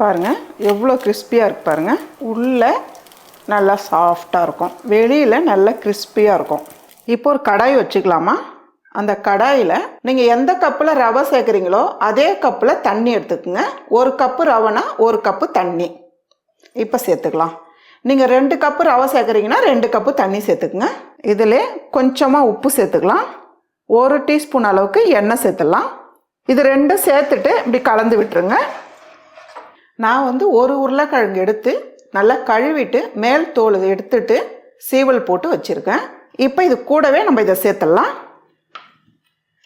பாருங்கள் எவ்வளோ கிறிஸ்பியாக இருக்கு பாருங்கள் உள்ளே நல்லா சாஃப்டாக இருக்கும். வெளியில் நல்லா கிறிஸ்பியாக இருக்கும். இப்போ ஒரு கடாய் வச்சுக்கலாமா? அந்த கடாயில் நீங்கள் எந்த கப்பில் ரவை சேர்க்குறீங்களோ அதே கப்பில் தண்ணி எடுத்துக்கோங்க. ஒரு கப்பு ரவைனா ஒரு கப்பு தண்ணி. இப்போ சேர்த்துக்கலாம். நீங்கள் ரெண்டு கப்பு ரவை சேர்க்குறீங்கன்னா ரெண்டு கப்பு தண்ணி சேர்த்துக்குங்க. இதில் கொஞ்சமாக உப்பு சேர்த்துக்கலாம். ஒரு டீஸ்பூன் அளவுக்கு எண்ணெய் சேர்த்துடலாம். இது ரெண்டும் சேர்த்துட்டு இப்படி கலந்து விட்டுருங்க. நான் வந்து ஒரு உருளைக்கிழங்கு எடுத்து நல்லா கழுவிட்டு மேல் தோல் எடுத்துட்டு சீவல் போட்டு வச்சுருக்கேன். இப்போ இது கூடவே நம்ம இதை சேர்த்துடலாம்.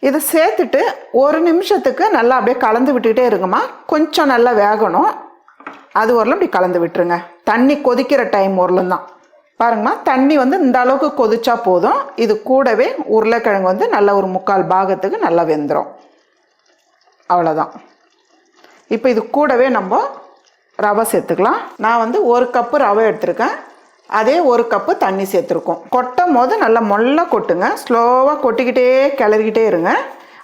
இதை சேர்த்துட்டு ஒரு நிமிஷத்துக்கு நல்லா அப்படியே கலந்து விட்டுக்கிட்டே இருக்குமா கொஞ்சம் நல்லா வேகணும். அது வரலும் இப்படி கலந்து விட்டுருங்க. தண்ணி கொதிக்கிற டைம் வரலும் தான் பாருங்கம்மா தண்ணி வந்து இந்த அளவுக்கு கொதிச்சா போதும். இது கூடவே உருளைக்கிழங்கு வந்து நல்ல ஒரு முக்கால் பாகத்துக்கு நல்லா வெந்துடும் அவ்வளோதான் இப்போ இது கூடவே நம்ம ரவை சேர்த்துக்கலாம். நான் வந்து ஒரு கப்பு ரவை எடுத்திருக்கேன். அதே ஒரு கப்பு தண்ணி சேர்த்துருக்கோம். கொட்டும் போது நல்லா மொல்ல கொட்டுங்க. ஸ்லோவாக கொட்டிக்கிட்டே கிளறிக்கிட்டே இருங்க.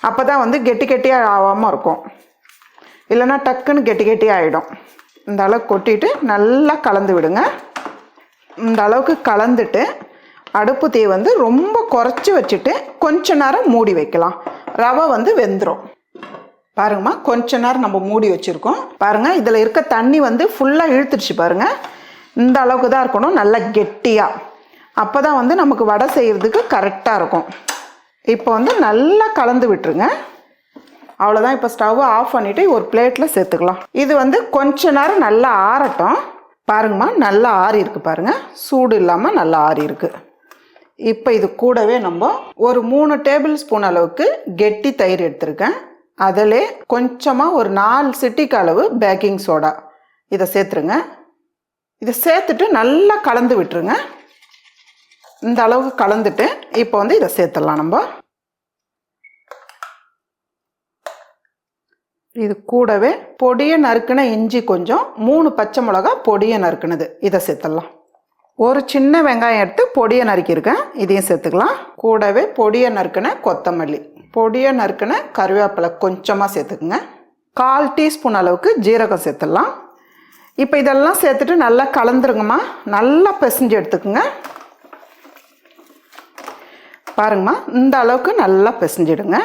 அப்போ தான் வந்து கெட்டி கெட்டியாக ஆகாமல் இருக்கும். இல்லைன்னா டக்குன்னு கெட்டி கெட்டி ஆகிடும் இந்த அளவுக்கு கொட்டிட்டு நல்லா கலந்து விடுங்க. இந்த அளவுக்கு கலந்துட்டு அடுப்பு தீ வந்து ரொம்ப குறைச்சி வச்சுட்டு கொஞ்ச நேரம் மூடி வைக்கலாம். ரவை வந்து வெந்துடும் பாருங்கம்மா கொஞ்ச நேரம் நம்ம மூடி வச்சுருக்கோம். பாருங்கள் இதில் இருக்க தண்ணி வந்து ஃபுல்லாக இழுத்துருச்சு பாருங்கள் இந்த அளவுக்கு தான் இருக்கணும் நல்லா கெட்டியாக அப்போ தான் வந்து நமக்கு வடை செய்கிறதுக்கு கரெக்டாக இருக்கும். இப்போ வந்து நல்லா கலந்து விட்டுருங்க. அவ்வளோதான் இப்போ ஸ்டவ்வை ஆஃப் பண்ணிவிட்டு ஒரு பிளேட்டில் சேர்த்துக்கலாம். இது வந்து கொஞ்ச நேரம் நல்லா ஆறட்டும். பாருங்கம்மா நல்லா ஆறி இருக்கு பாருங்கள் சூடு இல்லாமல் நல்லா ஆறி இருக்கு. இப்போ இது கூடவே நம்ம ஒரு மூணு டேபிள் ஸ்பூன் அளவுக்கு கெட்டி தயிர் எடுத்திருக்கேன். அதில் கொஞ்சமாக ஒரு நாலு சிட்டிக்கு அளவு பேக்கிங் சோடா இதை சேர்த்துருங்க. இதை சேர்த்துட்டு நல்லா கலந்து விட்டுருங்க. இந்த அளவுக்கு கலந்துட்டு இப்போ வந்து இதை சேர்த்துடலாம் நம்ம. இது கூடவே பொடியை நறுக்கின இஞ்சி கொஞ்சம் மூணு பச்சை மிளகா பொடியை நறுக்குனது. இதை சேர்த்துடலாம். ஒரு சின்ன வெங்காயம் எடுத்து பொடியை நறுக்கியிருக்கேன். இதையும் சேர்த்துக்கலாம். கூடவே பொடியை நறுக்கின கொத்தமல்லி. பொடியாக நறுக்கின கருவேப்பிலை கொஞ்சமாக சேர்த்துக்குங்க. கால் டீஸ்பூன் அளவுக்கு ஜீரகம் சேர்த்துடலாம். இப்போ இதெல்லாம் சேர்த்துட்டு நல்லா கலந்துருங்கம்மா. நல்லா பிசைஞ்சு எடுத்துக்குங்க. பாருங்கம்மா இந்த அளவுக்கு நல்லா பிசைஞ்சிடுங்க.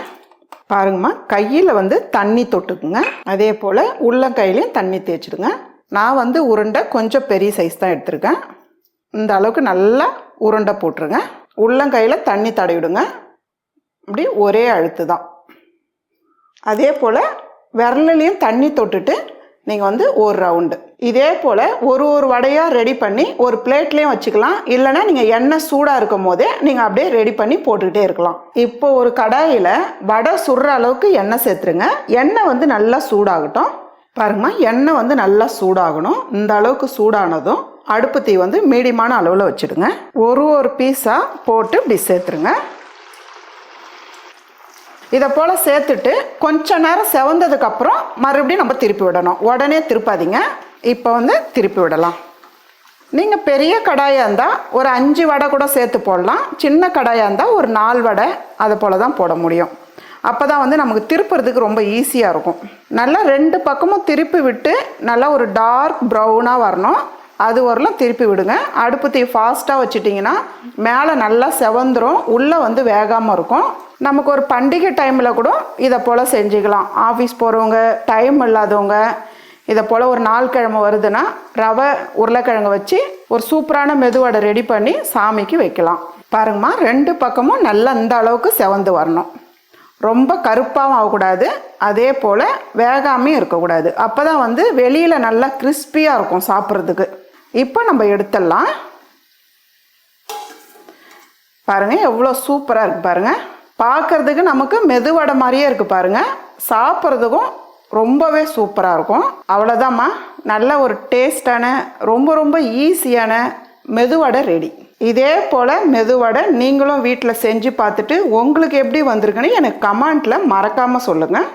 பாருங்கம்மா கையில் வந்து தண்ணி தொட்டுக்குங்க. அதே போல் உள்ளங்கையிலையும் தண்ணி தேய்ச்சிடுங்க. நான் வந்து உருண்டை கொஞ்சம் பெரிய சைஸ் தான் எடுத்திருக்கேன். இந்த அளவுக்கு நல்லா உருண்டை போட்டுருங்க. உள்ளங்கையில் தண்ணி தடவிடுங்க. இப்படி ஒரே அழுத்து தான். அதே போல் விரலையும் தண்ணி தொட்டுட்டு நீங்கள் வந்து ஒரு ரவுண்டு இதே போல் ஒரு ஒரு வடையாக ரெடி பண்ணி ஒரு பிளேட்லேயும் வச்சுக்கலாம். இல்லைன்னா நீங்கள் எண்ணெய் சூடாக இருக்கும் போதே நீங்கள் அப்படியே ரெடி பண்ணி போட்டுக்கிட்டே இருக்கலாம். இப்போ ஒரு கடாயில் வடை சுடுற அளவுக்கு எண்ணெய் சேர்த்துருங்க. எண்ணெய் வந்து நல்லா சூடாகட்டும். பாருங்கம்மா எண்ணெய் வந்து நல்லா சூடாகணும். இந்த அளவுக்கு சூடானதும் அடுப்பு தீ வந்து மீடியமான அளவில் வச்சுடுங்க. ஒரு ஒரு பீஸாக போட்டு இப்படி சேர்த்துருங்க. இதை போல் சேர்த்துட்டு கொஞ்ச நேரம் செவந்ததுக்கப்புறம் மறுபடியும் நம்ம திருப்பி விடணும். உடனே திருப்பாதீங்க. இப்போ வந்து திருப்பி விடலாம். நீங்கள் பெரிய கடாயாக இருந்தால் ஒரு அஞ்சு வடை கூட சேர்த்து போடலாம். சின்ன கடாயாக இருந்தால் ஒரு நாலு வடை அதை போல் தான் போட முடியும். அப்போ தான் வந்து நமக்கு திருப்புறதுக்கு ரொம்ப ஈஸியாக இருக்கும். நல்லா ரெண்டு பக்கமும் திருப்பி விட்டு நல்லா ஒரு டார்க் ப்ரௌனாக வரணும். அது வரலாம் திருப்பி விடுங்க. அடுப்பு தீ ஃபாஸ்ட்டாக வச்சுட்டிங்கன்னா மேலே நல்லா செவந்துரும். உள்ளே வந்து வேகாமல் இருக்கும். நமக்கு ஒரு பண்டிகை டைமில் கூட இதை போல் செஞ்சுக்கலாம். ஆஃபீஸ் போகிறவங்க டைம் இல்லாதவங்க இதை போல் ஒரு நாள் கிழமை வருதுன்னா ரவை உருளைக்கிழங்கு வச்சு ஒரு சூப்பரான மெதுவடை ரெடி பண்ணி சாமிக்கு வைக்கலாம். பாருங்கம்மா ரெண்டு பக்கமும் நல்லா இந்த அளவுக்கு செவந்து வரணும். ரொம்ப கருப்பாகவும் ஆகக்கூடாது. அதே போல் வேகாமையும் இருக்கக்கூடாது. அப்போ தான் வந்து வெளியில் நல்லா கிறிஸ்பியாக இருக்கும் சாப்பிட்றதுக்கு. இப்போ நம்ம எடுத்துடலாம். பாருங்கள் எவ்வளோ சூப்பராக இருக்குது பாருங்கள் பார்க்குறதுக்கு நமக்கு மெதுவடை மாதிரியே இருக்குது பாருங்கள் சாப்பிட்றதுக்கும் ரொம்பவே சூப்பராக இருக்கும். அவ்வளோதாம்மா நல்ல ஒரு டேஸ்டான ரொம்ப ரொம்ப ஈஸியான மெதுவடை ரெடி. இதே போல் மெதுவடை நீங்களும் வீட்டில் செஞ்சு பார்த்துட்டு உங்களுக்கு எப்படி வந்திருக்குன்னு எனக்கு கமெண்ட்டில் மறக்காமல் சொல்லுங்கள்